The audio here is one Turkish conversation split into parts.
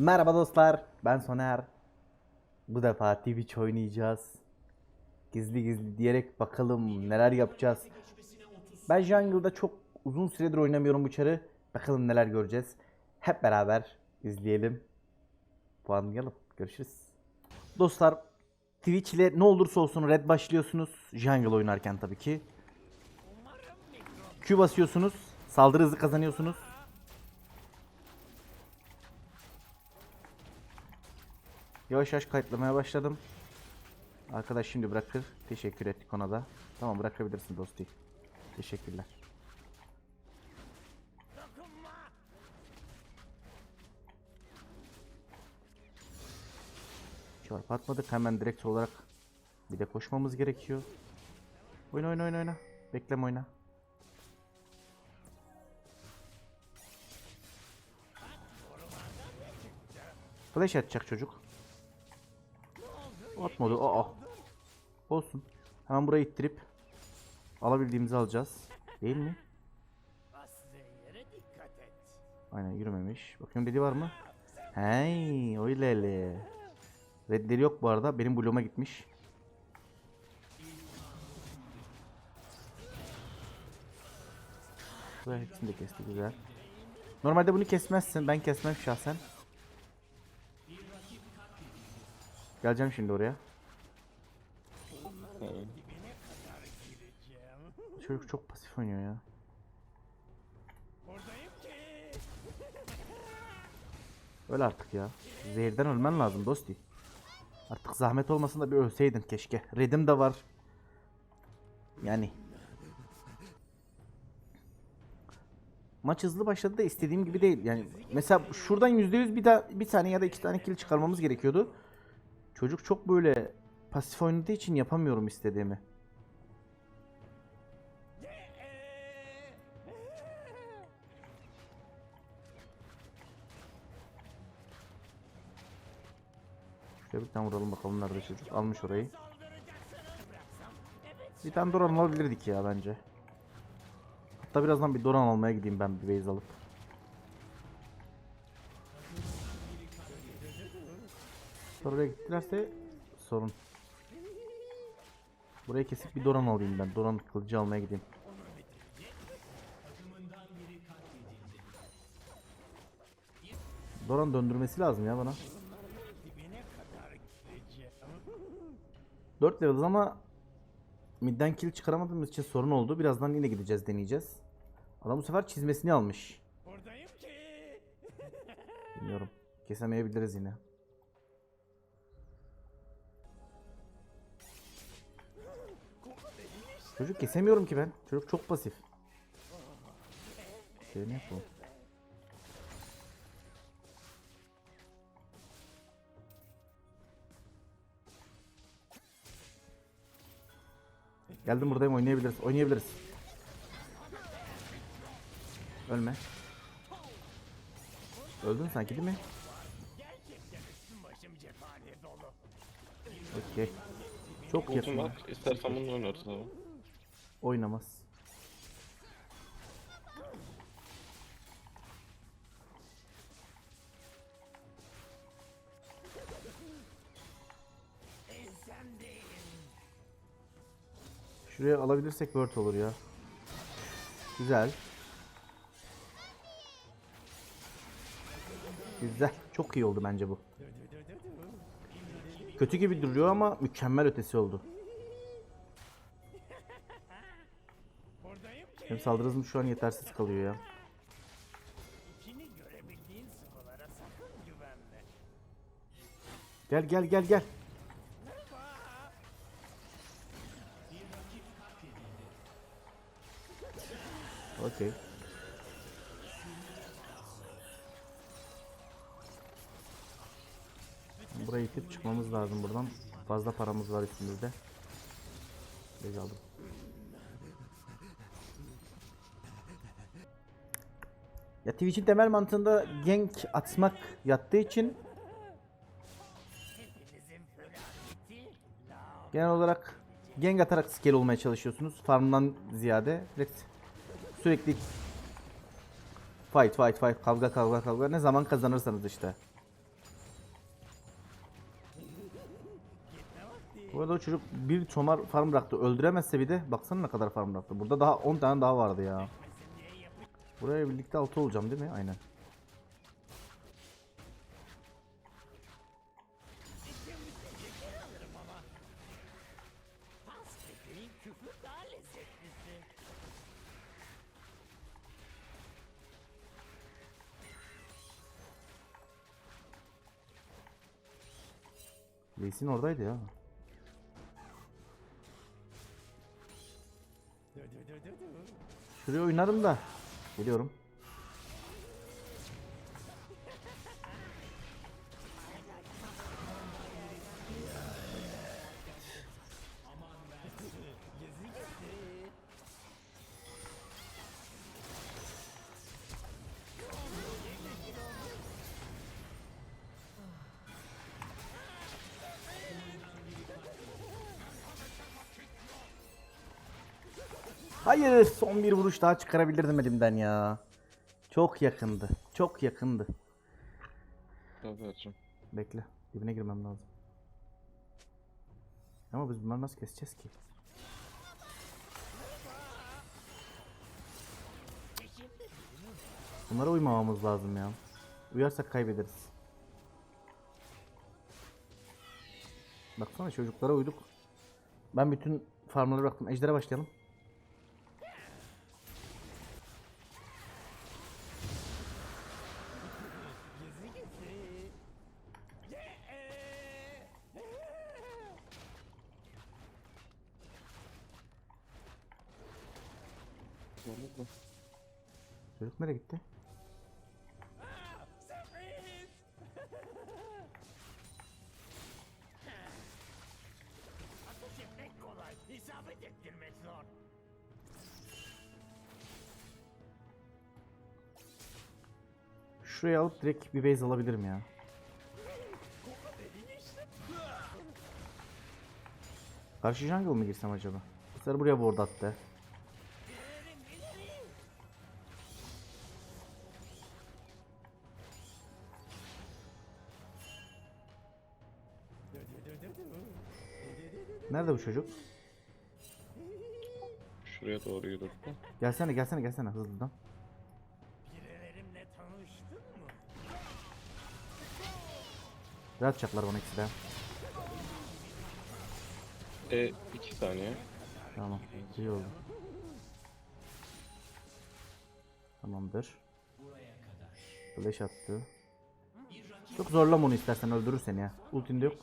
Merhaba dostlar, ben Soner. Bu defa Twitch oynayacağız. Gizli gizli diyerek bakalım neler yapacağız. Ben Jungle'da çok uzun süredir oynamıyorum bu çarı. Bakalım neler göreceğiz. Hep beraber izleyelim. Puanlayalım. Görüşürüz. Dostlar, Twitch ile ne olursa olsun red başlıyorsunuz. Jungle oynarken tabii ki. Q basıyorsunuz. Saldırı hızı kazanıyorsunuz. Yavaş yavaş kayıtlamaya başladım. Arkadaş şimdi bırakır. Teşekkür ettik ona da. Tamam bırakabilirsin dosti. Teşekkürler. Çarp atmadık. Hemen direkt olarak bir de koşmamız gerekiyor. Oyna oyna oyna oyna. Bekleme oyna. Flash atacak çocuk. Atmadı. Aa. Olsun. Hemen burayı ittirip alabildiğimizi alacağız. Değil mi? Aynen yürümemiş. Bakıyorum dedi var mı? Hey, öyleli. Redleri yok bu arada. Benim bloğuma gitmiş. Bu hepsini de kesti güzel. Normalde bunu kesmezsin. Ben kesmem şahsen. Geleceğim şimdi oraya. Çocuk çok pasif oynuyor ya. Öl artık ya. Zehirden ölmen lazım dosti. Artık zahmet olmasın da bir ölseydin keşke. Redim de var. Yani. Maç hızlı başladı da istediğim gibi değil. Yani mesela şuradan %100 bir, daha, bir tane ya da iki tane kill çıkarmamız gerekiyordu. Çocuk çok böyle pasif oynadığı için yapamıyorum istediğimi. Şöyle bir tane vuralım bakalım nerede çocuk. Almış orayı. Bir tane Doran alabilirdik ya bence. Hatta birazdan bir Doran almaya gideyim ben bir base alıp. Oraya gittilerse sorun. Burayı kesip bir Doran alayım ben. Doran kılıcı almaya gideyim. Doran döndürmesi lazım ya bana. 4 level'ız ama midden kill çıkaramadığımız için sorun oldu. Birazdan yine gideceğiz deneyeceğiz. Adam bu sefer çizmesini almış. Bilmiyorum. Kesemeyebiliriz yine. Çocuk kesemiyorum ki ben. Çocuk çok pasif. Şey ne yapalım? Geldim buradayım oynayabiliriz. Oynayabiliriz. Ölme. Öldün sanki değil mi? Okey. Çok Ultim yakın. var. İstersen bunu oynarız abi. Oynamaz. Şuraya alabilirsek word olur ya. Güzel. Güzel. Çok iyi oldu bence bu. Kötü gibi duruyor ama mükemmel ötesi oldu. Hem saldırı hızım şu an yetersiz kalıyor ya. Gel gel gel gel. Okey. Burayı itip çıkmamız lazım buradan. Fazla paramız var üstümüzde. Bej aldım. Ya Twitch'in temel mantığında gank atmak yattığı için genel olarak gank atarak scale olmaya çalışıyorsunuz. Farmdan ziyade direkt sürekli fight fight fight kavga kavga kavga ne zaman kazanırsanız işte. Bu arada o çocuk bir çomar farm bıraktı. Öldüremezse bir de baksana ne kadar farm bıraktı. Burada daha 10 tane daha vardı ya. Buraya birlikte 6 olacağım değil mi? Aynen. Lee Sin oradaydı ya. Şuraya oynarım da. Geliyorum. Hayır, son bir vuruş daha çıkarabilirdim elimden ya. Çok yakındı. Çok yakındı. Tabii hocam. Bekle. Dibine girmem lazım. Ama biz bunları nasıl keseceğiz ki? Bunlara uymamamız lazım ya. Uyarsak kaybederiz. Baksana çocuklara uyduk. Ben bütün farmları bıraktım. Ejder'e başlayalım. Nereye gitti? İsabet ettirmek zor. Şuraya alıp direkt bir base alabilirim ya. Karşı jungle mı girsem acaba? Sefer buraya ward attı. Nerede bu çocuk? Şuraya doğru yürüdü. Gelsene gelsene gelsene hızlıdan. Pirelerimle tanıştın mı? Ne atacaklar bana ikisi de. E 2 saniye. Tamam. iyi oldu. Tamamdır. Flash attı. Çok zorlama onu istersen öldürür seni ya. Ultin de yok.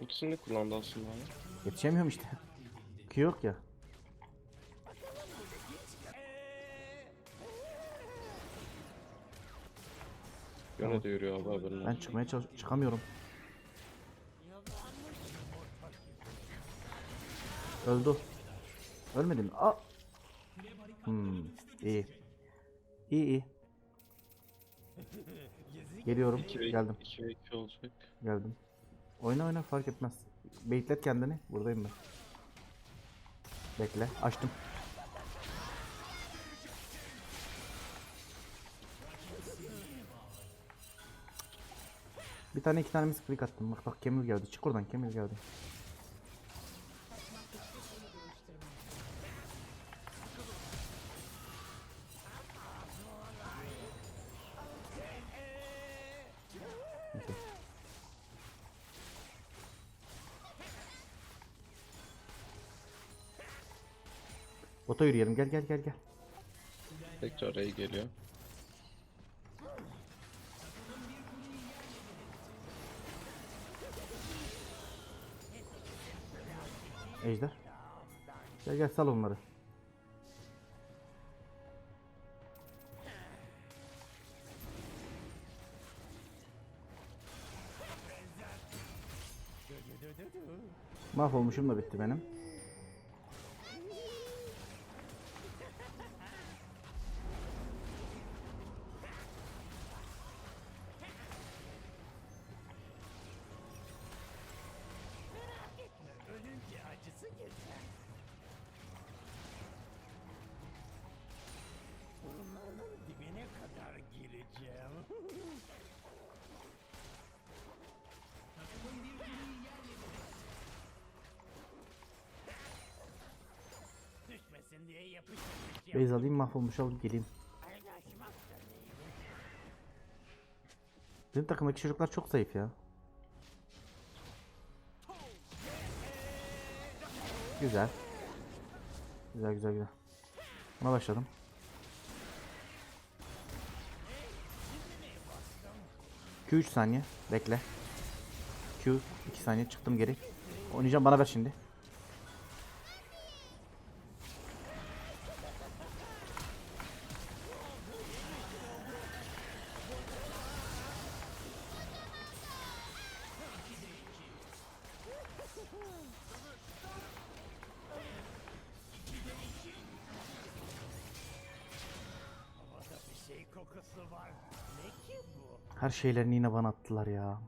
Ultisini kullandı aslında. Yetişemiyorum işte. Q yok ya. Yöne de yürüyor abi haberin Ben olsun. çıkmaya çalış çıkamıyorum. Öldü. Ölmedin mi? Aa. Hmm, iyi. İyi iyi. Geliyorum. 2 ve Geldim. 2 ve 2 olacak. Geldim. Oyna oyna fark etmez. Baitlet kendini. Buradayım ben. Bekle. Açtım. Bir tane iki tane misklik attım. Bak bak Kemil geldi. Çık oradan Kemil geldi. Okey. Bota yürüyelim. Gel gel gel gel. Tekrar A geliyor. Ejder. Gel gel sal onları. Mahvolmuşum da bitti benim. Beyz alayım mahvolmuş alıp geleyim. Benim takımdaki çocuklar çok zayıf ya. Güzel. Güzel güzel güzel. Buna başladım. Q 3 saniye. Bekle. Q 2 saniye çıktım geri. Oynayacağım bana ver şimdi. Her şeylerini yine bana attılar ya.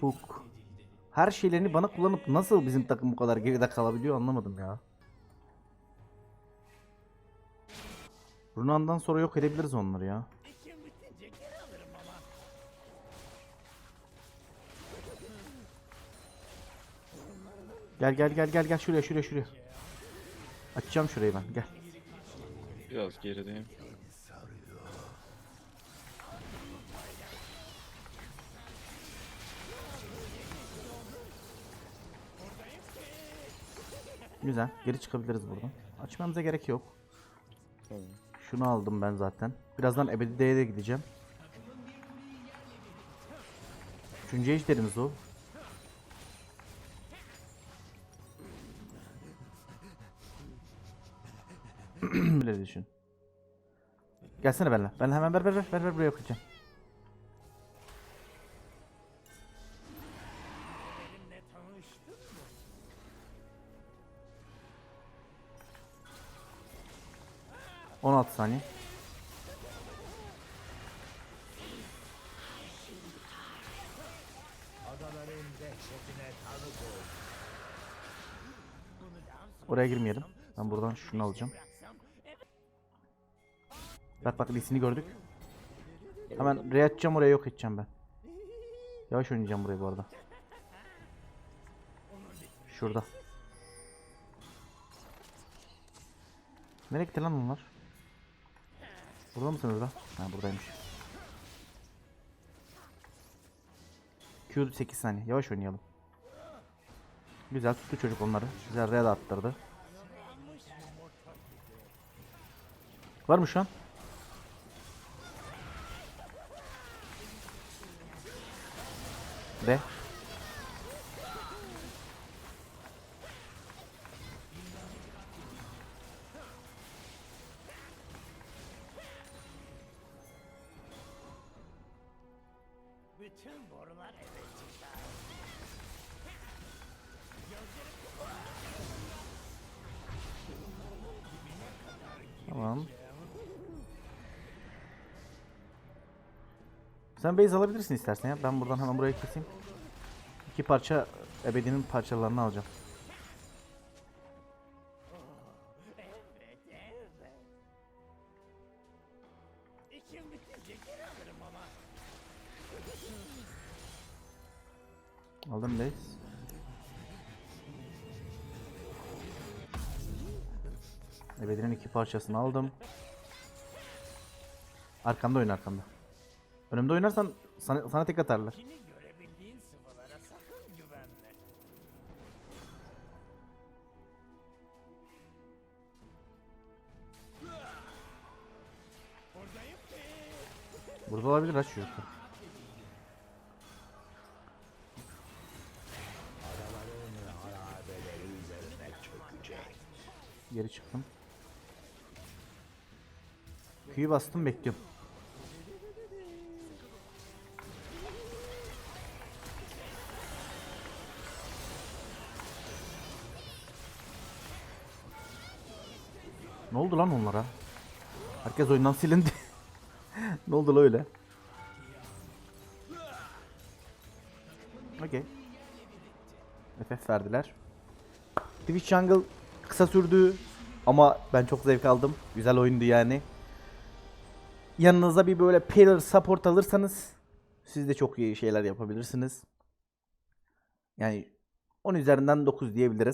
Fuk. Her şeylerini bana kullanıp nasıl bizim takım bu kadar geride kalabiliyor anlamadım ya. Runan'dan sonra yok edebiliriz onları ya. Gel gel gel gel gel şuraya şuraya şuraya. Açacağım şurayı ben gel. Biraz gerideyim. Güzel. Geri çıkabiliriz buradan. Açmamıza gerek yok. Şunu aldım ben zaten. Birazdan ebedi D'ye de gideceğim. Üçüncü ejderimiz o. Böyle düşün. Gelsene benimle. Ben hemen ver ver ver ver buraya okuyacağım. Saniye. Oraya girmeyelim. Ben buradan şunu alacağım. Bak bak lisini gördük. Hemen re atacağım oraya yok edeceğim ben. Yavaş oynayacağım burayı bu arada. Şurada. Nereye gitti lan onlar? Burada mısınız lan? Ha buradaymış. Q 8 saniye. Yavaş oynayalım. Güzel tuttu çocuk onları. Güzel re de attırdı. Var mı şu an? De. Bütün borular eve çıkar. Tamam. Sen base alabilirsin istersen ya. Ben buradan hemen burayı keseyim. İki parça ebedinin parçalarını alacağım. İçim bitince geri alırım ama. Aldım base. Ebedinin iki parçasını aldım. Arkamda oyna arkamda. Önümde oynarsan sana, sana tek atarlar. Burada olabilir aç yoksa. Geri çıktım. Q'yu bastım bekliyorum. Ne oldu lan onlara? Herkes oyundan silindi. ne oldu la öyle? Okey. FF verdiler. Twitch Jungle kısa sürdü ama ben çok zevk aldım. Güzel oyundu yani. Yanınıza bir böyle pillar support alırsanız siz de çok iyi şeyler yapabilirsiniz. Yani 10 üzerinden 9 diyebiliriz.